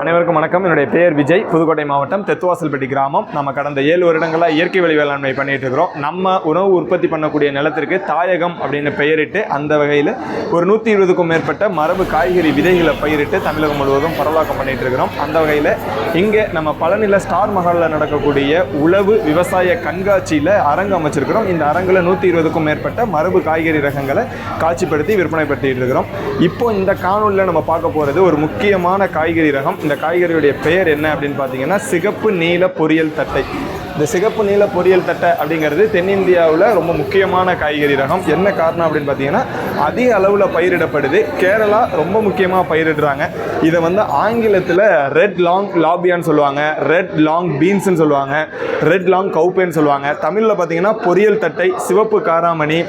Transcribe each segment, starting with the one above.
அனைவருக்கும் வணக்கம். என்னுடைய பெயர் விஜய். புதுக்கோட்டை மாவட்டம் தெத்துவாசல்பட்டி கிராமம். நம்ம கடந்த ஏழு வருடங்களாக இயற்கை வழி வேளாண்மை பண்ணிட்டு இருக்கிறோம். நம்ம உணவு உற்பத்தி பண்ணக்கூடிய நிலத்திற்கு தாயகம் அப்படின்னு பெயரிட்டு அந்த வகையில் ஒரு நூற்றி இருபதுக்கும் மேற்பட்ட மரபு காய்கறி விதைகளை பயிரிட்டு தமிழகம் முழுவதும் பரவலாக்கம் பண்ணிட்டு இருக்கிறோம். அந்த வகையில் இங்கே நம்ம பழனியில் ஸ்டார் மஹாலில் நடக்கக்கூடிய உழவு விவசாய கண்காட்சியில் அரங்கு அமைச்சிருக்கிறோம். இந்த அரங்கில் நூற்றி இருபதுக்கும் மேற்பட்ட மரபு காய்கறி ரகங்களை காட்சிப்படுத்தி விற்பனைப்படுத்திட்டு இருக்கிறோம். இப்போ இந்த காணொலியில் நம்ம பார்க்க போகிறது ஒரு முக்கியமான காய்கறி ரகம் இந்த காய்கறியுடைய பெயர் என்ன அப்படின்னு பார்த்தீங்கன்னா சிகப்பு நீல பொரியல் தட்டை. இந்த சிகப்பு நீல பொரியல் தட்டை அப்படிங்கிறது தென்னிந்தியாவில் ரொம்ப முக்கியமான காய்கறி ரகம். என்ன காரணம் அப்படின்னு பார்த்தீங்கன்னா அதிக அளவில் பயிரிடப்படுது. கேரளா ரொம்ப முக்கியமாக பயிரிடுறாங்க. இதை வந்து ஆங்கிலத்தில் ரெட் லாங் லாபியான்னு சொல்லுவாங்க. ரெட் லாங் பீன்ஸ்னு சொல்லுவாங்க. ரெட் லாங் கவுப்பேன்னு சொல்லுவாங்க. தமிழில் பார்த்தீங்கன்னா பொரியல் தட்டை சிவப்பு காராமணி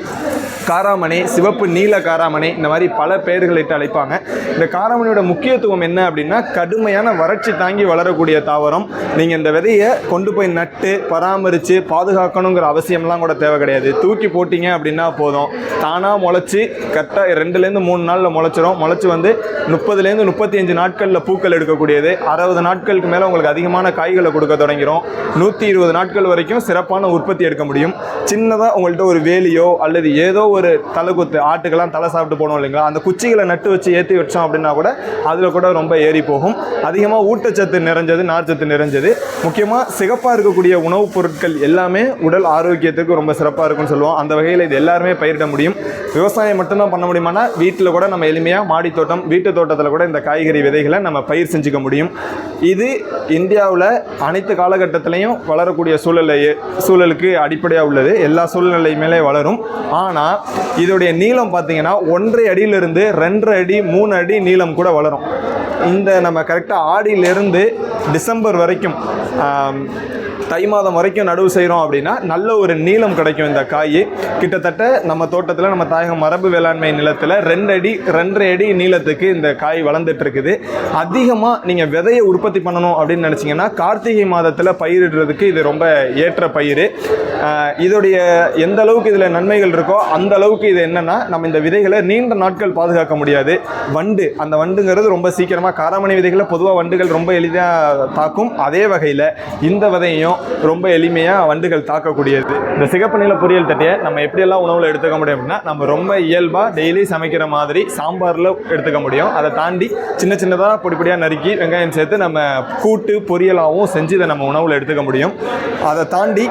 காராமணி சிவப்பு நீல காராமணி இந்த மாதிரி பல பெயர்களிட்டு அழைப்பாங்க. இந்த காராமணியோட முக்கியத்துவம் என்ன அப்படின்னா கடுமையான வறட்சி தாங்கி வளரக்கூடிய தாவரம். நீங்கள் இந்த விதையை கொண்டு போய் நட்டு பராமரித்து பாதுகாக்கணுங்கிற அவசியம்லாம் கூட தேவை கிடையாது. தூக்கி போட்டீங்க அப்படின்னா போதும். தானாக முளைச்சி கரெக்டாக ரெண்டுலேருந்து மூணு நாளில் முளைச்சிரும். முளைச்சி வந்து முப்பதுலேருந்து முப்பத்தி அஞ்சு நாட்களில் பூக்கள் எடுக்கக்கூடியது. அறுபது நாட்களுக்கு மேலே உங்களுக்கு அதிகமான காய்களை கொடுக்க தொடங்கிரும். நூற்றி இருபது நாட்கள் வரைக்கும் சிறப்பான உற்பத்தி எடுக்க முடியும். சின்னதாக உங்கள்கிட்ட ஒரு வேலியோ அல்லது ஏதோ ஒரு ஒரு தலைக்குத்து ஆட்டுக்கெல்லாம் தலை சாப்பிட்டு போனோம் இல்லைங்களா? அந்த குச்சிகளை நட்டு வச்சு ஏற்றி வச்சோம் அப்படின்னா கூட அதில் கூட ரொம்ப ஏறி போகும். அதிகமாக ஊட்டச்சத்து நிறைஞ்சது நார்ச்சத்து நிறைஞ்சது. முக்கியமாக சிகப்பாக இருக்கக்கூடிய உணவுப் பொருட்கள் எல்லாமே உடல் ஆரோக்கியத்துக்கு ரொம்ப சிறப்பாக இருக்கும்னு சொல்லுவோம். அந்த வகையில் இது எல்லாருமே பயிரிட முடியும். விவசாயம் மட்டும்தான் பண்ண முடியுமானா வீட்டில் கூட நம்ம எளிமையாக மாடி தோட்டம் வீட்டு தோட்டத்தில் கூட இந்த காய்கறி விதைகளை நம்ம பயிர் செஞ்சுக்க முடியும். இது இந்தியாவில் அனைத்து காலகட்டத்திலையும் வளரக்கூடிய சூழலை சூழலுக்கு அடிப்படையாக உள்ளது. எல்லா சூழ்நிலையுமே வளரும். ஆனால் இதோடைய நீளம் பார்த்தீங்கன்னா ஒன்றரை அடியிலிருந்து ரெண்டரை அடி மூணு அடி நீளம் கூட வளரும். இந்த நம்ம கரெக்டாக ஆடியிலிருந்து டிசம்பர் வரைக்கும் தை மாதம் வரைக்கும் நடவு செய்கிறோம் அப்படின்னா நல்ல ஒரு நீளம் கிடைக்கும் இந்த காய். கிட்டத்தட்ட நம்ம தோட்டத்தில் நம்ம தாயகம் மரபு வேளாண்மை நிலத்தில் ரெண்டு அடி ரெண்டரை அடி நீளத்துக்கு இந்த காய் வளர்ந்துட்டு இருக்குது. அதிகமாக நீங்கள் விதையை உற்பத்தி பண்ணணும் அப்படின்னு நினச்சிங்கன்னா கார்த்திகை மாதத்தில் பயிரிடுறதுக்கு இது ரொம்ப ஏற்ற பயிர். இதோடைய எந்த அளவுக்கு இதில் நன்மைகள் இருக்கோ அந்த அளவுக்கு இது என்னன்னா நம்ம இந்த விதைகளை நீண்ட நாட்கள் பாதுகாக்க முடியாது. வண்டு அந்த வண்டுங்கிறது ரொம்ப சீக்கிரமாக காராமணி விதைகளை பொதுவாக வண்டுகள் ரொம்ப எளிதாக தாக்கும். அதே வகையில் இந்த விதையும் ரொம்ப எளிமையாக வண்டுகள் தாக்கக்கூடியது. இந்த சிகப்பு நில பொரியல் தட்டையை நம்ம எப்படியெல்லாம் உணவில் எடுத்துக்க முடியும் அப்படின்னா நம்ம ரொம்ப இயல்பாக டெய்லி சமைக்கிற மாதிரி சாம்பாரில் எடுத்துக்க முடியும். அதை தாண்டி சின்ன சின்னதாக பொடிப்படியாக நறுக்கி வெங்காயம் சேர்த்து நம்ம கூட்டு பொரியலாகவும் செஞ்சு இதை நம்ம உணவில் எடுத்துக்க முடியும். அதை தாண்டி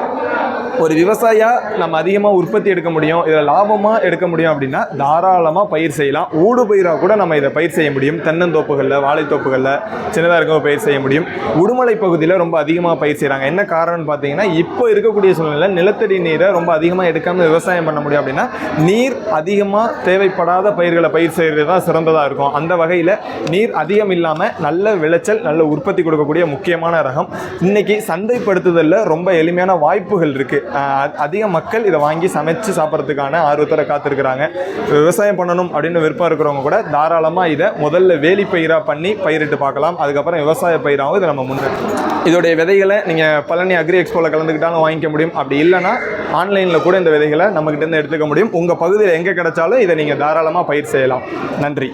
ஒரு விவசாயியாக நம்ம அதிகமாக உற்பத்தி எடுக்க முடியும் இதில் லாபமாக எடுக்க முடியும் அப்படின்னா தாராளமாக பயிர் செய்யலாம். ஊடு பயிராக கூட நம்ம இதை பயிர் செய்ய முடியும். தென்னந்தோப்புகளில் வாழைத்தோப்புகளில் சின்னதாக இருக்க பயிர் செய்ய முடியும். உடுமலை பகுதியில் ரொம்ப அதிகமாக பயிர் செய்கிறாங்க என்ன காரணம்னு பார்த்தீங்கன்னா இப்போ இருக்கக்கூடிய சூழ்நிலை நிலத்தடி நீரை ரொம்ப அதிகமாக எடுக்காமல் விவசாயம் பண்ண முடியும் அப்படின்னா நீர் அதிகமாக தேவைப்படாத பயிர்களை பயிர் செய்கிறது தான் சிறந்ததாக இருக்கும். அந்த வகையில் நீர் அதிகம் இல்லாமல் நல்ல விளைச்சல் நல்ல உற்பத்தி கொடுக்கக்கூடிய முக்கியமான ரகம். இன்னைக்கு சந்தைப்படுத்துதலில் ரொம்ப எளிமையான வாய்ப்புகள் இருக்குது அதிக மக்கள் இதை வாங்கி சமைச்சு சாப்பிட்றதுக்கான ஆர்வத்தோட காத்திருக்கிறாங்க. விவசாயம் பண்ணணும் அப்படின்னு விருப்பம் இருக்கிறவங்க கூட தாராளமாக இதை முதல்ல வேலி பயிராக பண்ணி பயிரிட்டு பார்க்கலாம். அதுக்கப்புறம் விவசாய பயிராகவும் இதை நம்ம முன்னெடுக்கலாம் இதோடைய விதைகளை நீங்கள் பழனி அக்ரி எக்ஸ்போவில் கலந்துக்கிட்டாலும் வாங்கிக்க முடியும். அப்படி இல்லைன்னா ஆன்லைனில் கூட இந்த விதைகளை நம்மக்கிட்டேருந்து எடுத்துக்க முடியும். உங்கள் பகுதியில் எங்கே கிடைச்சாலும் இதை நீங்கள் தாராளமாக பயிர் செய்யலாம். நன்றி.